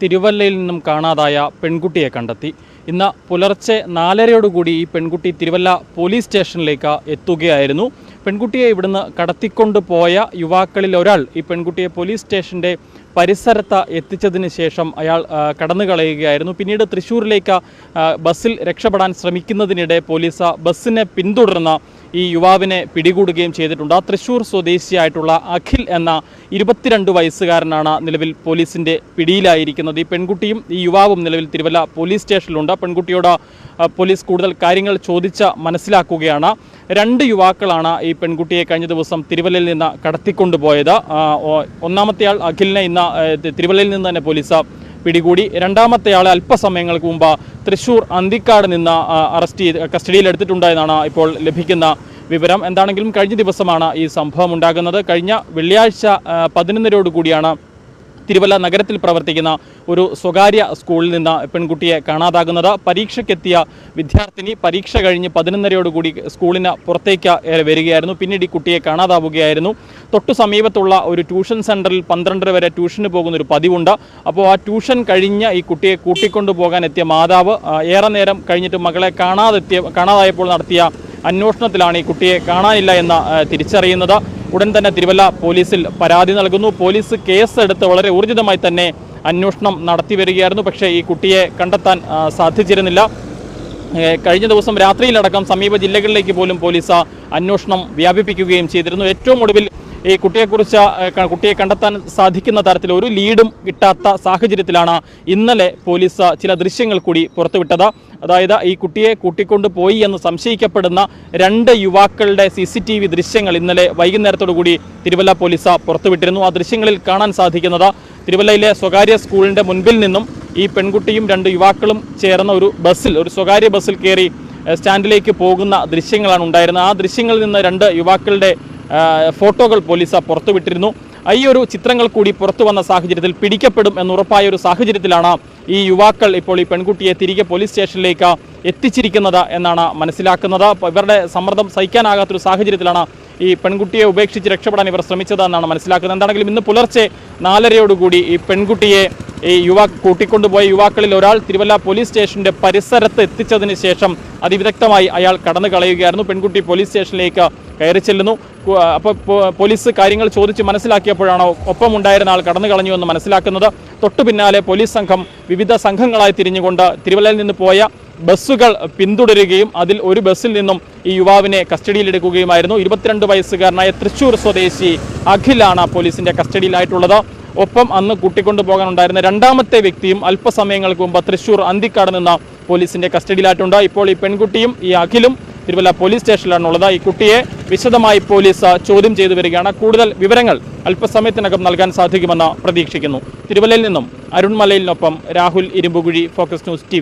തിരുവല്ലയിൽ നിന്നും കാണാതായ പെൺകുട്ടിയെ കണ്ടെത്തി. ഇന്ന് പുലർച്ചെ നാലരയോടുകൂടി ഈ പെൺകുട്ടി തിരുവല്ല പോലീസ് സ്റ്റേഷനിലേക്ക് എത്തുകയായിരുന്നു. പെൺകുട്ടിയെ ഇവിടുന്ന് കടത്തിക്കൊണ്ട് പോയ യുവാക്കളിൽ ഒരാൾ ഈ പെൺകുട്ടിയെ പോലീസ് സ്റ്റേഷന്റെ പരിസരത്ത് എത്തിച്ചതിന് ശേഷം അയാൾ കടന്നു കളയുകയായിരുന്നു പിന്നീട് തൃശ്ശൂരിലേക്ക് ബസ്സിൽ രക്ഷപ്പെടാൻ ശ്രമിക്കുന്നതിനിടെ പോലീസ് ബസ്സിനെ പിന്തുടർന്ന ഈ യുവാവിനെ പിടികൂടുകയും ചെയ്തിട്ടുണ്ട്. ആ തൃശ്ശൂർ സ്വദേശിയായിട്ടുള്ള അഖിൽ എന്ന ഇരുപത്തിരണ്ട് വയസ്സുകാരനാണ് നിലവിൽ പോലീസിന്റെ പിടിയിലായിരിക്കുന്നത്. ഈ പെൺകുട്ടിയും ഈ യുവാവും നിലവിൽ തിരുവല്ല പോലീസ് സ്റ്റേഷനിലുണ്ട്. പെൺകുട്ടിയോട് പോലീസ് കൂടുതൽ കാര്യങ്ങൾ ചോദിച്ച മനസ്സിലാക്കുകയാണ്. രണ്ട് യുവാക്കളാണ് ഈ പെൺകുട്ടിയെ കഴിഞ്ഞ ദിവസം തിരുവല്ലയിൽ നിന്ന് കടത്തിക്കൊണ്ടുപോയത്. ഒന്നാമത്തെയാൾ അഖിലിനെ ഇന്ന് തിരുവല്ലയിൽ നിന്ന് തന്നെ പോലീസ് പിടികൂടി. രണ്ടാമത്തെ ആളെ അല്പസമയങ്ങൾക്ക് മുമ്പ് തൃശൂർ അന്തിക്കാട് നിന്ന് അറസ്റ്റ് ചെയ്ത് എന്നാണ് ഇപ്പോൾ ലഭിക്കുന്ന വിവരം. എന്താണെങ്കിലും കഴിഞ്ഞ ദിവസമാണ് ഈ സംഭവം ഉണ്ടാകുന്നത്. കഴിഞ്ഞ വെള്ളിയാഴ്ച പതിനൊന്നരയോടുകൂടിയാണ് പതിനൊന്നരയോട് കൂടിയാണ് തിരുവല്ല നഗരത്തിൽ പ്രവർത്തിക്കുന്ന ഒരു സ്വകാര്യ സ്കൂളിൽ നിന്ന് പെൺകുട്ടിയെ കാണാതാകുന്നത്. പരീക്ഷയ്ക്കെത്തിയ വിദ്യാർത്ഥിനി പരീക്ഷ കഴിഞ്ഞ് പതിനൊന്നരയോടുകൂടി സ്കൂളിന് പുറത്തേക്ക് വരികയായിരുന്നു. പിന്നീട് ഈ കുട്ടിയെ കാണാതാവുകയായിരുന്നു. തൊട്ടു സമീപത്തുള്ള ഒരു ട്യൂഷൻ സെന്ററിൽ പന്ത്രണ്ടര വരെ ട്യൂഷന് പോകുന്ന ഒരു പതിവുണ്ട്. അപ്പോൾ ആ ട്യൂഷൻ കഴിഞ്ഞ് ഈ കുട്ടിയെ കൂട്ടിക്കൊണ്ടു പോകാൻ എത്തിയ മാതാവ് ഏറെ നേരം കഴിഞ്ഞിട്ട് മകളെ കാണാതെത്തിയ കാണാതായപ്പോൾ നടത്തിയ അന്വേഷണത്തിലാണ് ഈ കുട്ടിയെ കാണാനില്ല എന്ന് തിരിച്ചറിയുന്നത്. ഉടൻ തന്നെ തിരുവല്ല പോലീസിൽ പരാതി നൽകുന്നു. പോലീസ് കേസെടുത്ത് വളരെ ഊർജിതമായി തന്നെ അന്വേഷണം നടത്തി വരികയായിരുന്നു. പക്ഷേ ഈ കുട്ടിയെ കണ്ടെത്താൻ സാധിച്ചിരുന്നില്ല. കഴിഞ്ഞ ദിവസം രാത്രിയിലടക്കം സമീപ ജില്ലകളിലേക്ക് പോലും പോലീസ് അന്വേഷണം വ്യാപിപ്പിക്കുകയും ചെയ്തിരുന്നു. ഏറ്റവും ഒടുവിൽ ഈ കുട്ടിയെക്കുറിച്ച് കുട്ടിയെ കണ്ടെത്താൻ സാധിക്കുന്ന തരത്തിൽ ഒരു ലീഡും കിട്ടാത്ത സാഹചര്യത്തിലാണ് ഇന്നലെ പോലീസ് ചില ദൃശ്യങ്ങൾ കൂടി പുറത്തുവിട്ടത്. അതായത് ഈ കുട്ടിയെ കൂട്ടിക്കൊണ്ട് പോയി എന്ന് സംശയിക്കപ്പെടുന്ന രണ്ട് യുവാക്കളുടെ സി സി ടി വി ദൃശ്യങ്ങൾ ഇന്നലെ വൈകുന്നേരത്തോടുകൂടി തിരുവല്ല പോലീസ് പുറത്തുവിട്ടിരുന്നു. ആ ദൃശ്യങ്ങളിൽ കാണാൻ സാധിക്കുന്നത് തിരുവല്ലയിലെ സ്വകാര്യ സ്കൂളിന്റെ മുൻപിൽ നിന്നും ഈ പെൺകുട്ടിയും രണ്ട് യുവാക്കളും ചേർന്ന ഒരു ബസ്സിൽ ഒരു സ്വകാര്യ ബസ്സിൽ കയറി സ്റ്റാൻഡിലേക്ക് പോകുന്ന ദൃശ്യങ്ങളാണ് ഉണ്ടായിരുന്നത്. ആ ദൃശ്യങ്ങളിൽ നിന്ന് രണ്ട് യുവാക്കളുടെ ഫോട്ടോകൾ പോലീസ് പുറത്തുവിട്ടിരുന്നു ഈ ഒരു ചിത്രങ്ങൾ കൂടി പുറത്തു വന്ന സാഹചര്യത്തിൽ പിടിക്കപ്പെടും എന്നുറപ്പായ ഒരു സാഹചര്യത്തിലാണ് ഈ യുവാക്കൾ ഇപ്പോൾ ഈ പെൺകുട്ടിയെ തിരികെ പോലീസ് സ്റ്റേഷനിലേക്ക് എത്തിച്ചിരിക്കുന്നത് എന്നാണ് മനസ്സിലാക്കുന്നത്. ഇവരുടെ സമ്മർദ്ദം സഹിക്കാനാകാത്തൊരു സാഹചര്യത്തിലാണ് ഈ പെൺകുട്ടിയെ ഉപേക്ഷിച്ച് രക്ഷപ്പെടാൻ ഇവർ ശ്രമിച്ചത് എന്നാണ് മനസ്സിലാക്കുന്നത്. എന്താണെങ്കിലും ഇന്ന് പുലർച്ചെ നാലരയോടുകൂടി ഈ പെൺകുട്ടിയെ ഈ യുവാ കൂട്ടിക്കൊണ്ടുപോയ യുവാക്കളിൽ ഒരാൾ തിരുവല്ല പോലീസ് സ്റ്റേഷന്റെ പരിസരത്ത് എത്തിച്ചതിന് ശേഷം അതിവിദഗ്ധമായി അയാൾ കടന്നു കളയുകയായിരുന്നു. പെൺകുട്ടി പോലീസ് സ്റ്റേഷനിലേക്ക് കയറി ചെല്ലുന്നു. അപ്പോൾ പോലീസ് കാര്യങ്ങൾ ചോദിച്ച് മനസ്സിലാക്കിയപ്പോഴാണ് ഒപ്പം ഉണ്ടായിരുന്ന ആൾ കടന്നു കളഞ്ഞു എന്ന് മനസ്സിലാക്കുന്നത്. തൊട്ടു പിന്നാലെ പോലീസ് സംഘം വിവിധ സംഘങ്ങളായി തിരിഞ്ഞുകൊണ്ട് തിരുവല്ലയിൽ നിന്ന് പോയ ബസ്സുകൾ പിന്തുടരുകയും അതിൽ ഒരു ബസ്സിൽ നിന്നും ഈ യുവാവിനെ കസ്റ്റഡിയിലെടുക്കുകയുമായിരുന്നു ഇരുപത്തിരണ്ട് വയസ്സുകാരനായ തൃശൂർ സ്വദേശി അഖിലാണ് പോലീസിന്റെ കസ്റ്റഡിയിലായിട്ടുള്ളത്. ഒപ്പം അന്ന് കൂട്ടിക്കൊണ്ടു പോകാനുണ്ടായിരുന്ന രണ്ടാമത്തെ വ്യക്തിയും അല്പസമയങ്ങൾക്ക് മുമ്പ് തൃശൂർ അന്തിക്കാട് നിന്ന പോലീസിന്റെ കസ്റ്റഡിയിലായിട്ടുണ്ട്. ഇപ്പോൾ ഈ പെൺകുട്ടിയും ഈ അഖിലും തിരുവല്ല പോലീസ് സ്റ്റേഷനിലാണുള്ളത്. ഈ കുട്ടിയെ വിശദമായി പോലീസ് ചോദ്യം ചെയ്തു വരികയാണ്. കൂടുതൽ വിവരങ്ങൾ അല്പസമയത്തിനകം നൽകാൻ സാധിക്കുമെന്ന് പ്രതീക്ഷിക്കുന്നു. തിരുവല്ലയിൽ നിന്നും അരുൺമലയിലിനൊപ്പം Rahul Irumbukuzhi focus news T